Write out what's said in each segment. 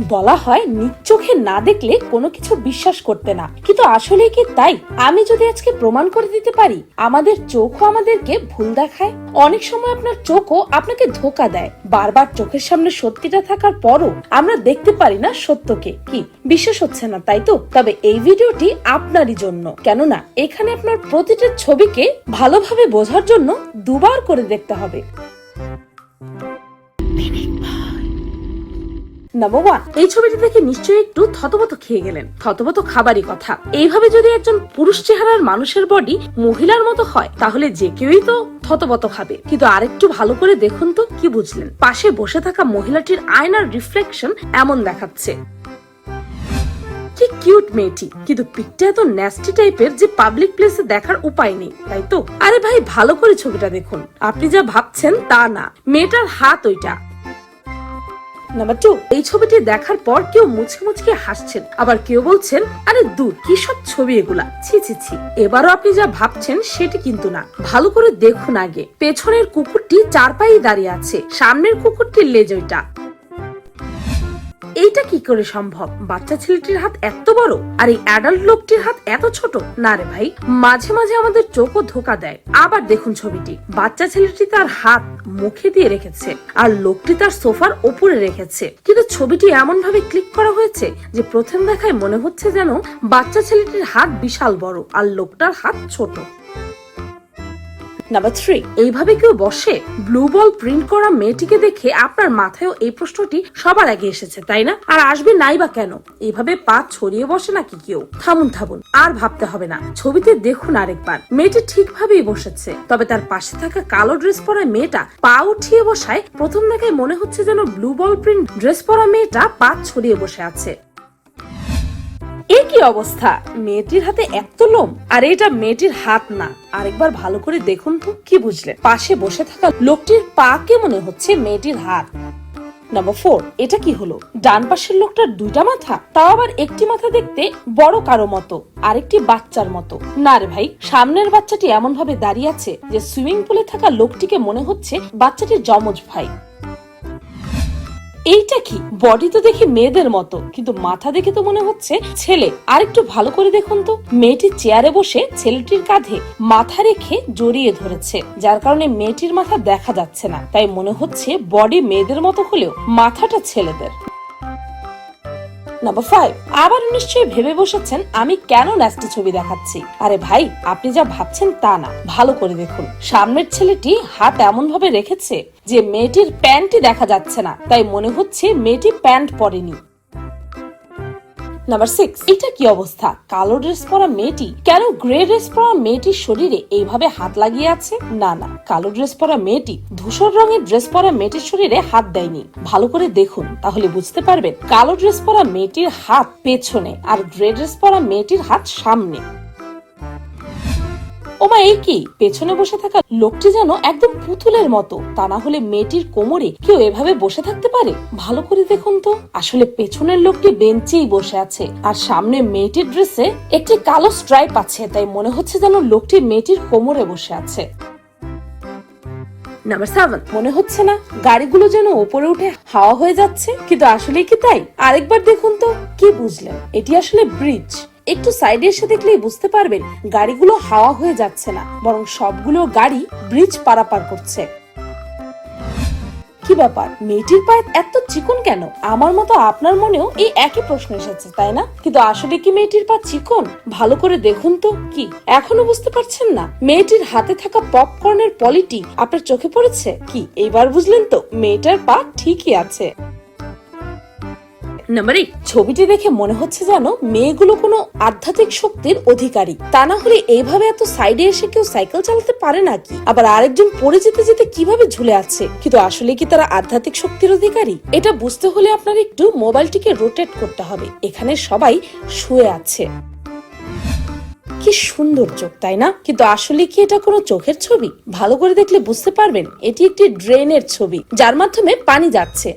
বলা হয় নিজ চোখে না দেখলে কোনো কিছু বিশ্বাস করতে না। কিন্তু আসলে কি তাই? আমি যদি আজকে প্রমাণ করে দিতে পারি, আমাদের চোখও আমাদেরকে ভুল দেখায়। অনেক সময় আপনার চোখও আপনাকে ধোকা দেয়। বারবার চোখের সামনে সত্যিটা থাকার পরও আমরা দেখতে পারি না সত্যকে। কি? বিশ্বাস হচ্ছে না, তাই তো? তবে এই ভিডিওটি আপনারই জন্য। কেননা, এখানে আপনার প্রতিটা ছবিকে ভালোভাবে বোঝার জন্য দুবার করে দেখতে হবে। নাম্বার ওয়ান এই ছবিটি দেখে নিশ্চয়ই একটু থতমত খেয়ে গেলেন। থতমত খাবারই কথা। এইভাবে যদি একজন পুরুষ চেহারার মানুষের বডি মহিলার মতো হয়, তাহলে যে কেউই তো থতমত খাবে। কিন্তু আরেকটু ভালো করে দেখুন তো কি বুঝলেন। পাশে বসে থাকা মহিলাটির আয়নার রিফ্লেকশন এমন দেখাচ্ছে। কি কিউট মেয়েটি। কিন্তু পিকটা এত ন্যাস্টি টাইপের যে পাবলিক প্লেসে দেখার উপায় নেই, তাই তো? আরে ভাই, ভালো করে ছবিটা দেখুন। আপনি যা ভাবছেন তা না। মেয়েটার হাত ওইটা। নাম্বার টু এই ছবিটি দেখার পর কেউ মুচকে মুচকে হাসছেন। আবার কেউ বলছেন, আরে দূর, কি সব ছবি এগুলা? ছি ছি ছি। এবারও আপনি যা ভাবছেন সেটি কিন্তু না। ভালো করে দেখুন আগে। পেছনের কুকুরটি চার পায়ে দাঁড়িয়ে আছে। সামনের কুকুরটির লেজ ওইটা এইটা কি করে সম্ভব? বাচ্চা ছেলেটির হাত এত বড়? আর এই অ্যাডাল্ট লোকটির হাত এত ছোট? না রে ভাই, মাঝে মাঝে আমাদের চোখও ধোকা দেয়। আবার দেখুন ছবিটি। বাচ্চা ছেলেটি তার হাত মুখে দিয়ে রেখেছে আর লোকটি তার সোফার ওপরে রেখেছে। কিন্তু ছবিটি এমন ভাবে ক্লিক করা হয়েছে যে প্রথম দেখায় মনে হচ্ছে যেন বাচ্চা ছেলেটির হাত বিশাল বড় আর লোকটার হাত ছোট। নাম্বার থ্রি এইভাবে কেউ বসে ব্লু বল প্রিন্ট করা মেয়েটিকে দেখে আপনার মাথায়ও এই প্রশ্নটি সবার আগে এসেছে, তাই না? আর আসবে নাই বা কেন? এইভাবে পা ছড়িয়ে বসে নাকি কেউ? থামুন থামুন, আর ভাবতে হবে না। ছবিতে দেখুন আরেকবার। মেয়েটি ঠিকভাবেই বসেছে, তবে তার পাশে থাকা কালো ড্রেস পরা মেয়েটা পা উঠিয়ে বসায় প্রথম দেখায় মনে হচ্ছে যেন ব্লু বল প্রিন্ট ড্রেস পরা মেয়েটা পা ছড়িয়ে বসে আছে। এ কি অবস্থা? মেয়েটির হাতে এত লোম, আর এটা মেয়েটির হাত না। আরেকবার ভালো করে দেখুন তো, কি বুঝলেন? পাশে বসে থাকা লোকটির পা কে মনে হচ্ছে মেয়েটির হাত? নাম্বার ফোর এটা কি হলো? ডান পাশের লোকটার দুইটা মাথা, তাও আবার একটি মাথা দেখতে বড় কারও মতো, আরেকটি বাচ্চার মতো। না রে ভাই, সামনের বাচ্চাটি এমন ভাবে দাঁড়িয়ে আছে যে সুইমিং পুলে থাকা লোকটিকে মনে হচ্ছে বাচ্চাটির যমজ ভাই। এইটা কি? বডি তো দেখি মেয়েদের মতো, কিন্তু মাথা দেখে তো মনে হচ্ছে ছেলে। আর একটু ভালো করে দেখুন তো। মেয়েটি চেয়ারে বসে ছেলেটির কাঁধে মাথা রেখে জড়িয়ে ধরেছে, যার কারণে মেয়েটির মাথা দেখা যাচ্ছে না। তাই মনে হচ্ছে বডি মেয়েদের মতো হলেও মাথাটা ছেলেদের। নাম্বার ফাইভ আবার নিশ্চয়ই ভেবে বসেছেন আমি কেন ন্যাস্টি ছবি দেখাচ্ছি। আরে ভাই, আপনি যা ভাবছেন তা না। ভালো করে দেখুন। সামনের ছেলেটি হাত এমন ভাবে রেখেছে যে মেয়েটির প্যান্টই দেখা যাচ্ছে না। তাই মনে হচ্ছে মেয়েটি প্যান্ট পরেনি। নাম্বার সিক্স এটা কি অবস্থা? কালো ড্রেস পরা মেয়েটি? কেন গ্রে ড্রেস পরা মেয়েটির শরীরে এইভাবে হাত লাগিয়ে আছে? না না, কালো ড্রেস পরা মেয়েটি ধূসর রঙের ড্রেস পরা মেয়েটির শরীরে হাত দেয়নি। ভালো করে দেখুন, তাহলে বুঝতে পারবেন, কালো ড্রেস পরা মেয়েটির হাত পেছনে আর গ্রে ড্রেস পরা মেয়েটির হাত সামনে। ওমা, এই কি? পেছনে বসে থাকা লোকটি যেন একদম পুতুলের মতো। তা না হলে মেয়েটির কোমরে কেউ এভাবে বসে থাকতে পারে? ভালো করে দেখুন তো। আসলে পেছনের লোকটি বেঞ্চেই বসে আছে, আর সামনে মেয়েটির ড্রেসে একটি কালো স্ট্রাইপ আছে, তাই মনে হচ্ছে যেন লোকটি মেয়েটির কোমরে বসে আছে। নাম্বার সেভেন মনে হচ্ছে না গাড়িগুলো যেন ওপরে উঠে হাওয়া হয়ে যাচ্ছে, কিন্তু আসলে কি তাই? আরেকবার দেখুন তো, কি বুঝলেন? এটি আসলে ব্রিজ একটু সাইডে এসে দেখলেই বুঝতে পারবেন, গাড়িগুলো হাওয়া হয়ে যাচ্ছে না, বরং সবগুলো গাড়ি ব্রিজ পারাপার করছে। কি ব্যাপার? মেয়েটির পায়ে এত চিকন কেন? আমার মতো আপনার মনেও এই একই প্রশ্ন এসেছে, তাই না? কিন্তু আসলে কি মেয়েটির পা চিকন? ভালো করে দেখুন তো, কি? এখনও বুঝতে পারছেন না? মেয়েটির হাতে থাকা পপকর্নের পলিটি আপনার চোখে পড়েছে? কি? এইবার বুঝলেন তো, মেয়েটার পা ঠিকই আছে। নাম্বার এইট ছবিটি দেখে মনে হচ্ছে যেন মেয়েগুলো কোনো আধ্যাত্মিক শক্তির অধিকারী। তা না হলে এইভাবে এত সাইডে এসে কেউ সাইকেল চালাতে পারে নাকি? আবার আরেকজন পড়ে যেতে যেতে কীভাবে ঝুলে আছে? কিন্তু আসলে কি তারা আধ্যাত্মিক শক্তির অধিকারী? এটা বুঝতে হলে আপনার একটু মোবাইলটিকে রোটেট করতে হবে। এখানে সবাই শুয়ে আছে। কি সুন্দর চোখ, তাই না? কিন্তু আসলে কি এটা কোনো চোখের ছবি? ভালো করে দেখলে বুঝতে পারবেন, এটি একটি ড্রেনের ছবি, যার মাধ্যমে পানি যাচ্ছে।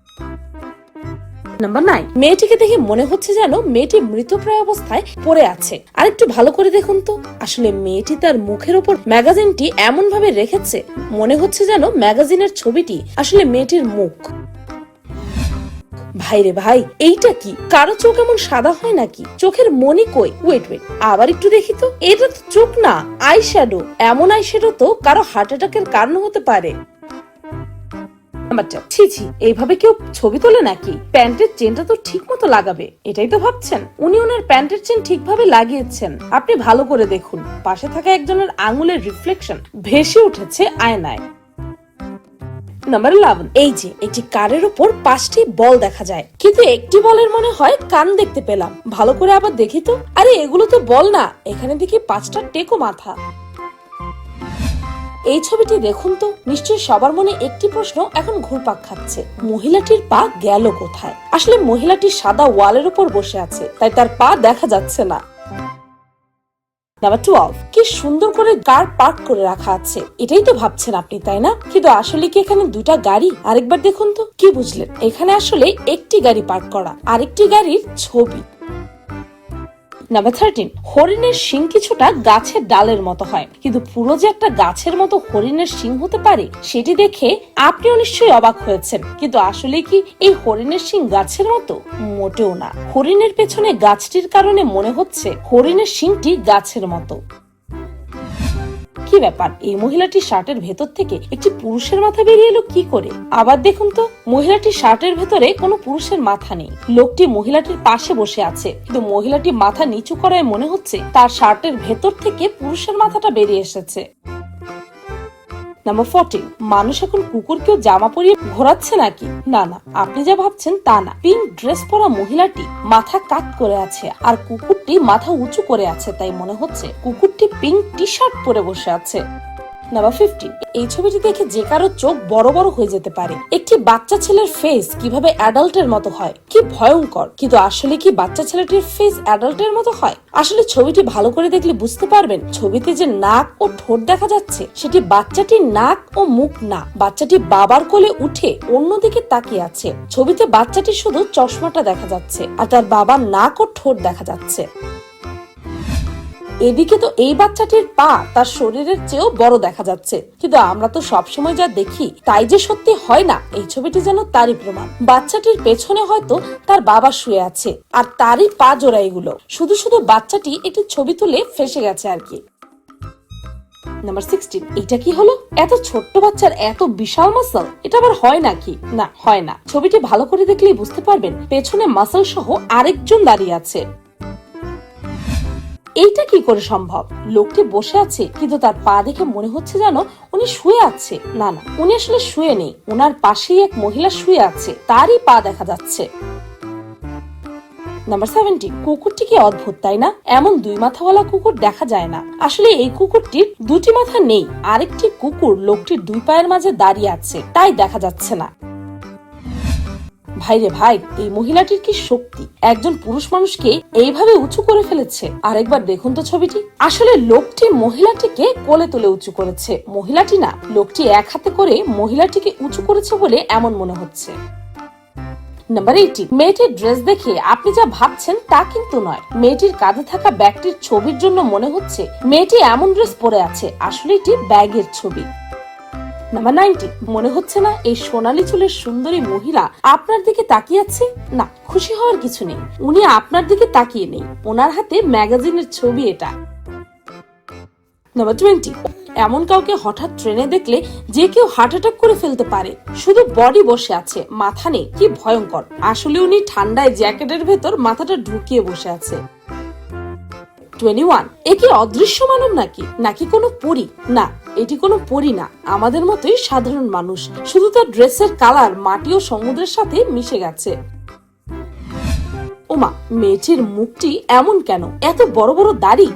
নাম্বার নাইন মেয়েটিকে দেখে মনে হচ্ছে যেন মেয়েটি মৃতপ্রায় অবস্থায় পড়ে আছে। আর একটু ভালো করে দেখুন তো। আসলে মেয়েটি তার মুখের ওপর ম্যাগাজিনটি এমন ভাবে রেখেছে, মনে হচ্ছে যেন ম্যাগাজিনের ছবিটি আসলে মেয়েটির মুখ। ভাই রে ভাই, এইটা কি? কারও চোখ এমন সাদা হয় নাকি? চোখের মনি কই? ওয়েট ওয়েট আবার একটু দেখি তো। এটা তো চোখ না আই শ্যাডো এমন আই শ্যাডো তো কারও হার্ট অ্যাটাকের কারণ হতে পারে। নাম্বারটা। ছি ছি, এইভাবে কেউ ছবি তোলে নাকি? প্যান্টের চেনটা তো ঠিক মতো লাগাবে। এটাই তো ভাবছেন? উনি ওনার প্যান্টের চেন ঠিকভাবে লাগিয়েছেন। আপনি ভালো করে দেখুন। পাশে থাকা একজনের আঙুলের রিফ্লেকশন ভেসে উঠেছে আয়নায়। Number eleven. এই যে, একটি কারের উপর পাঁচটি বল দেখা যায়। কিন্তু একটি বলের মনে হয় কান দেখতে পেলাম। ভালো করে আবার দেখি তো। আরে, এগুলো তো বল না। এখানে দেখি পাঁচটা টেকো মাথা। এই ছবিটি দেখুন তো, নিশ্চয়ই সবার মনে একটি প্রশ্ন এখন ঘুরপাক খাচ্ছে। মহিলাটির পা গেল কোথায়? আসলে মহিলাটি সাদা ওয়ালের উপর বসে আছে, তাই তার পা দেখা যাচ্ছে না। নাম্বার টুয়েলভ কি সুন্দর করে কার পার্ক করে রাখা আছে। এটাই তো ভাবছেন আপনি, তাই না? কিন্তু আসলে কি এখানে দুটা গাড়ি? আরেকবার দেখুন তো। কি বুঝলেন? এখানে আসলে একটি গাড়ি পার্ক করা, আরেকটি গাড়ির ছবি। নাম্বার থার্টিন হরিণের শিং কিছুটা গাছের ডালের মতো হয়। কিন্তু পুরো যে একটা গাছের মতো হরিণের শিং হতে পারে, সেটি দেখে আপনিও নিশ্চয়ই অবাক হয়েছেন। কিন্তু আসলে কি এই হরিণের শিং গাছের মতো? মোটেও না। হরিণের পেছনে গাছটির কারণে মনে হচ্ছে হরিণের শিংটি গাছের মতো। ব্যাপার? এই মহিলাটি শার্টের ভেতর থেকে একটি পুরুষের মাথা বেরিয়ে এলো কি করে? আবার দেখুন তো মহিলাটি শার্টের ভেতরে কোনো পুরুষের মাথা নেই। লোকটি মহিলাটির পাশে বসে আছে, কিন্তু মহিলাটি মাথা নিচু করায় মনে হচ্ছে তার শার্টের ভেতর থেকে পুরুষের মাথাটা বেরিয়ে এসেছে। নাম্বার ফোরটিন মানুষ এখন কুকুরকেও জামা পরিয়ে ঘোরাচ্ছে নাকি? না না, আপনি যা ভাবছেন তা না। পিঙ্ক ড্রেস পরা মহিলাটি মাথা কাত করে আছে আর কুকুরটি মাথা উঁচু করে আছে, তাই মনে হচ্ছে কুকুরটি পিঙ্ক টি শার্ট পরে বসে আছে। নাম্বার ফিফটিন এই ছবিটি দেখে যে কারও চোখ বড় বড় হয়ে যেতে পারে। একটি বাচ্চা ছেলের ফেস কীভাবে অ্যাডাল্টের মতো হয়? কি ভয়ঙ্কর। কিন্তু আসলে কি বাচ্চা ছেলেটির ফেস অ্যাডাল্টের মতো হয়? আসলে ছবিটি ভালো করে দেখলে বুঝতে পারবেন, ছবিতে যে নাক ও ঠোঁট দেখা যাচ্ছে, সেটি বাচ্চাটির নাক ও মুখ না। বাচ্চাটি বাবার কোলে উঠে অন্যদিকে তাকিয়ে আছে। ছবিতে বাচ্চাটি শুধু চশমাটা দেখা যাচ্ছে, আর তার বাবার নাক ও ঠোঁট দেখা যাচ্ছে। এদিকে তো এই বাচ্চাটির পা তার শরীরের চেয়েও বড় দেখা যাচ্ছে। কিন্তু আমরা তো সবসময় যা দেখি, তাই যে সত্যি হয় না, এই ছবিটি যেন তারই প্রমাণ। বাচ্চাটির পেছনে হয়তো তার বাবা শুয়ে আছে, আর তারই পা জোড়া এগুলো। শুধু শুধু বাচ্চাটি একটি ছবি তুলে ফেসে গেছে আর কি। নাম্বার সিক্সটিন এটা কি হলো? এত ছোট্ট বাচ্চার এত বিশাল মাসল এটা আবার হয় নাকি? না, হয় না। ছবিটি ভালো করে দেখলেই বুঝতে পারবেন, পেছনে মাসল সহ আরেকজন দাঁড়িয়ে আছে। এইটা কি করে সম্ভব? লোকটি বসে আছে, কিন্তু তার পা দেখে মনে হচ্ছে যেন উনি শুয়ে আছে। না না, উনি আসলে শুয়ে নেই। ওনার পাশেই এক মহিলা শুয়ে আছে। তারই পা দেখা যাচ্ছে। নাম্বার সেভেন্টিন কুকুরটি কি অদ্ভুত, তাই না? এমন দুই মাথাওয়ালা কুকুর দেখা যায় না। আসলে এই কুকুরটির দুটি মাথা নেই। আরেকটি কুকুর লোকটির দুই পায়ের মাঝে দাঁড়িয়ে আছে, তাই দেখা যাচ্ছে না। ভাইরে ভাই, এই মহিলাটির কি শক্তি? একজন পুরুষ মানুষকে এইভাবে উঁচু করে ফেলেছে? আরেকবার দেখুন তো ছবিটি। আসলে লোকটি মহিলাটিকে কোলে তুলে উঁচু করেছে। মহিলাটি না, লোকটি এক হাতে করে মহিলাটিকে উঁচু করেছে বলে এমন মনে হচ্ছে। নাম্বার এইটি মেয়েটির ড্রেস দেখে আপনি যা ভাবছেন তা কিন্তু নয়। মেয়েটির কাঁধে থাকা ব্যাগটির ছবির জন্য মনে হচ্ছে মেয়েটি এমন ড্রেস পরে আছে। আসলে এটি ব্যাগের ছবি। নাম্বার নাইনটি মনে হচ্ছে না এই সোনালী চুলের সুন্দরী মহিলা আপনার দিকে তাকিয়ে আছে? না, খুশি হওয়ার কিছু নেই। উনি আপনার দিকে তাকিয়ে নেই। ওনার হাতে ম্যাগাজিনের ছবি এটা। নাম্বার টোয়েন্টি এমন কাউকে হঠাৎ ট্রেনে দেখলে যে কেউ হার্ট অ্যাটাক করে ফেলতে পারে। শুধু বডি বসে আছে, মাথা নেই। কি ভয়ঙ্কর। আসলে উনি ঠান্ডায় জ্যাকেটের ভেতর মাথাটা ঢুকিয়ে বসে আছে। Twenty one. এ কি অদৃশ্য মানব নাকি? নাকি কোনো পরি? না, এটি কোনো পরি না। আমাদের মতোই সাধারণ মানুষ। শুধু তার ড্রেসের কালার, মাটি ও সমুদ্রের সাথে মিশে গেছে। ওমা, মেয়েটির মুখটি এমন কেন? এত বড় বড় দাড়ি?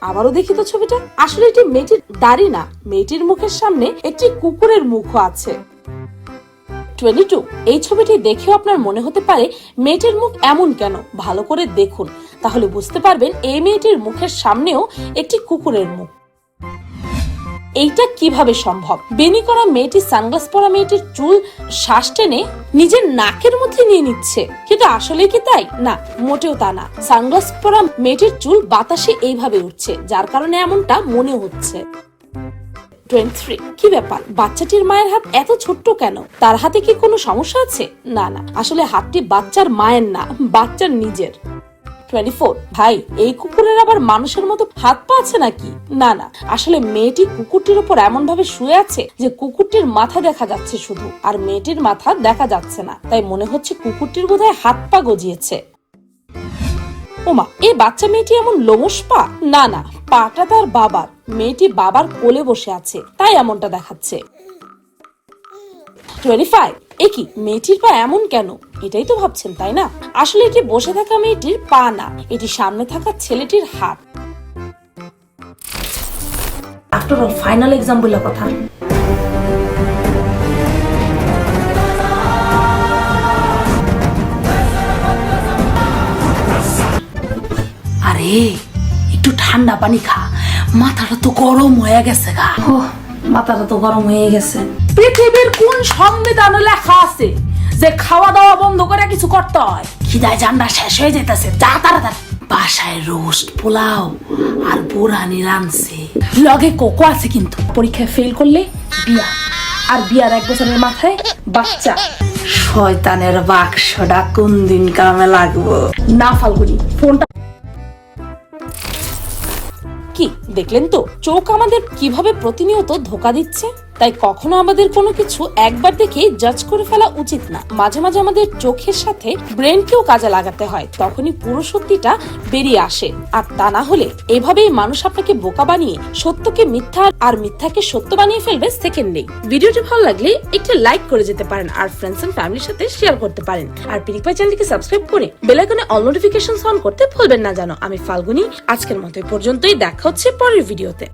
আবারও দেখি তো ছবিটা। আসলে এটি মেয়েটির দাড়ি না। মেয়েটির মুখের সামনে একটি কুকুরের মুখও আছে। Twenty two. এই ছবিটি দেখেও আপনার মনে হতে পারে, মেয়েটির মুখ এমন কেন? ভালো করে দেখুন। তাহলে বুঝতে পারবেন এই মেয়েটির মুখের সামনেও একটি কুকুরের মুখ। এইটা কীভাবে সম্ভব? বেনি করা মেয়েটি সানগ্লাস পরা মেয়েটির চুল শ্বাস টেনে নিজের নাকের মধ্যে নিয়ে নিচ্ছে। কিন্তু আসলে কি তাই? না, মোটেও তা না। সানগ্লাস পরা মেয়েটির চুল বাতাসে এইভাবে উঠছে, যার কারণে এমনটা মনে হচ্ছে। টোয়েন্টি কি ব্যাপার? বাচ্চাটির মায়ের হাত এত ছোট্ট কেন? তার হাতে কি কোনো সমস্যা আছে? না না, আসলে হাতটি বাচ্চার মায়ের না, বাচ্চার নিজের। টোয়েন্টি ভাই, এই কুকুরের আবার মানুষের মতো হাত পা আছে নাকি? না না, আসলে মেয়েটি কুকুরটির উপর এমন ভাবে শুয়ে আছে যে কুকুরটির মাথা দেখা যাচ্ছে শুধু, আর মেয়েটির মাথা দেখা যাচ্ছে না। তাই মনে হচ্ছে কুকুরটির বোধহয় হাত পা গজিয়েছে। ওমা এই বাচ্চা মেয়েটি এমন লোমস পা? না না, পাটা তার বাবার। মেয়েটি বাবার কোলে বসে আছে, তাই এমনটা দেখাচ্ছে। টোয়েন্টি ফাইভ এ কি মেয়েটির পা এমন কেন? এটাই তো ভাবছেন তাই না? আসলে এটি বসে থাকা মেয়েটির পা না এটি সামনে থাকা ছেলেটির হাত। আফটার অল ফাইনাল এক্সাম বলে কথা। আরে একটু ঠান্ডা পানি খা। মাথাটা তো গরম হয়ে গেছে গা। ও মাথাটা তো গরম হয়ে গেছে। পৃথিবীর কোন সংবিধানে লেখা আছে যে খাওয়া দাওয়া বন্ধ করে কিছু করতে হয়? খিদায় জান্ডা শেষ হয়ে যেতেছে যা তাড়াতাড়ি বাসায় রোস্ট পোলাও আর বোরানি রানছে লগে কোকো আছে কিন্তু। পরীক্ষায় ফেল করলে বিয়া। আর বিয়ার এক বছরের মাথায় বাচ্চা। শয়তানের বাক্সটা কোন দিন কামে লাগবো? না ফাল্গুনি ফোনটা কি দেখলেন তো? চোখ আমাদের কীভাবে প্রতিনিয়ত ধোকা দিচ্ছে? তাই কখনো আমাদের কোনো কিছু একবার দেখে জাজ করে ফেলা উচিত না। মাঝে মাঝে আমাদের চোখের সাথে ব্রেনকেও কাজে লাগাতে হয়, তখনই পুরো সত্যিটা বেরিয়ে আসে। আর তা না হলে এভাবেই মানুষ আপনাকে বোকা বানিয়ে, সত্যকে মিথ্যা আর মিথ্যাকে সত্য বানিয়ে ফেলবে সেকেন্ড ভিডিওটি ভালো লাগলে একটু লাইক করে যেতে পারেন আর ফ্রেন্ডস এন্ড ফ্যামিলির সাথে শেয়ার করতে পারেন। আর পিরিকপাই চ্যানেলটিকে সাবস্ক্রাইব করে বেল আইকনে অল নোটিফিকেশন অন করতে ভুলবেন না জানো। আমি ফাল্গুনি, আজকের মতো পর্যন্তই, দেখা হচ্ছে পরের ভিডিওতে